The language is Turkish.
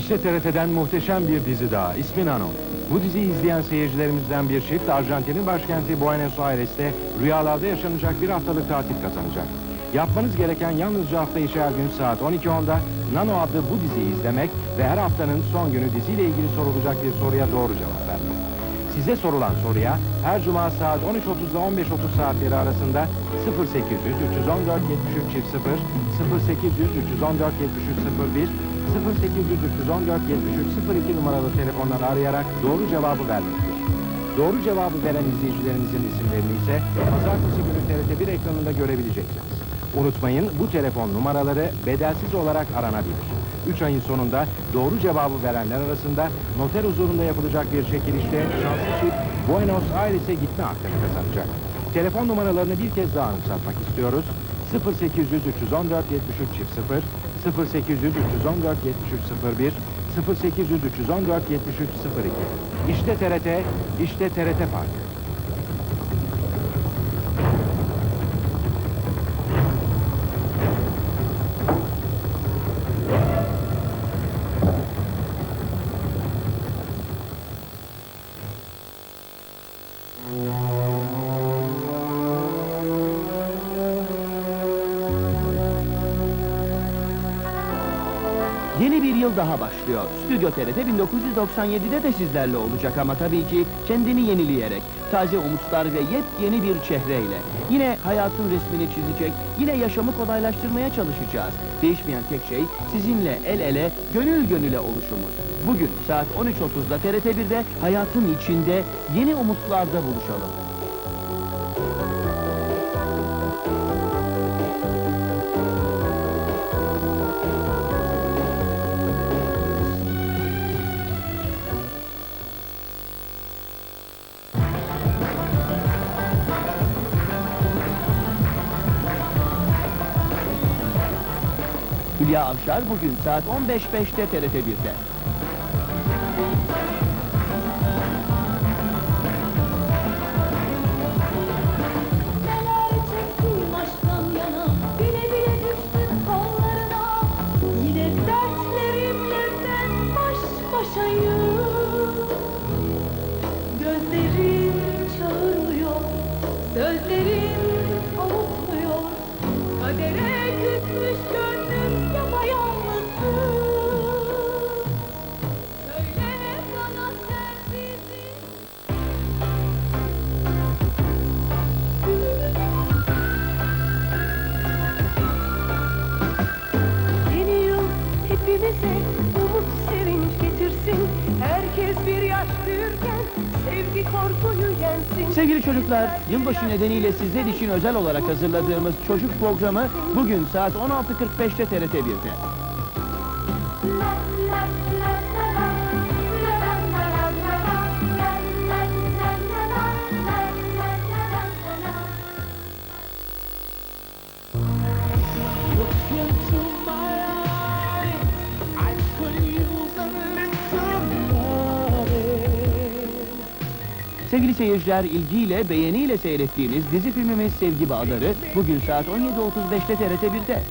İşte TRT'den muhteşem bir dizi daha. İsmi Nano. Bu diziyi izleyen seyircilerimizden bir çift Arjantin'in başkenti Buenos Aires'te rüyalarda yaşanacak bir haftalık tatil kazanacak. Yapmanız gereken yalnızca hafta içi her gün saat 12.10'da Nano adlı bu diziyi izlemek ve her haftanın son günü diziyle ilgili sorulacak bir soruya doğru cevap vermek. Size sorulan soruya her cuma saat 13.30 ile 15.30 saatleri arasında 0800 314 73 çift 0, 0800 314 73 01, 0800 314 73 02 numaralı telefonları arayarak doğru cevabı vermektir. Doğru cevabı veren izleyicilerimizin isimlerini ise pazartesi günü TRT 1 ekranında görebileceksiniz. Unutmayın bu telefon numaraları bedelsiz olarak aranabilir. 3 ayın sonunda doğru cevabı verenler arasında noter huzurunda yapılacak bir çekilişte şanslı çift Buenos Aires'e gitme hakkını kazanacak. Telefon numaralarını bir kez daha anımsatmak istiyoruz. 0800 314 73 çift 0, 0800 314 73 01, 0800 314 73 02. İşte TRT, işte TRT Parkı. Yeni bir yıl daha başlıyor. Stüdyo TRT 1997'de de sizlerle olacak ama tabii ki kendini yenileyerek, taze umutlar ve yepyeni bir çehreyle. Yine hayatın resmini çizecek, yine yaşamı kolaylaştırmaya çalışacağız. Değişmeyen tek şey sizinle el ele, gönül gönüle oluşumuz. Bugün saat 13.30'da TRT 1'de hayatın içinde yeni umutlarda buluşalım. Hülya Avşar bugün saat 15.05'te TRT 1'de. Neler çektim aşktan sevgi korkuyu yensin. Sevgili çocuklar, yılbaşı nedeniyle sizler için özel olarak hazırladığımız çocuk programı bugün saat 16.45'te TRT 1'de. Sevgili seyirciler, ilgiyle, beğeniyle seyrettiğiniz dizi filmimiz Sevgi Bağları bugün saat 17.35'te TRT 1'de.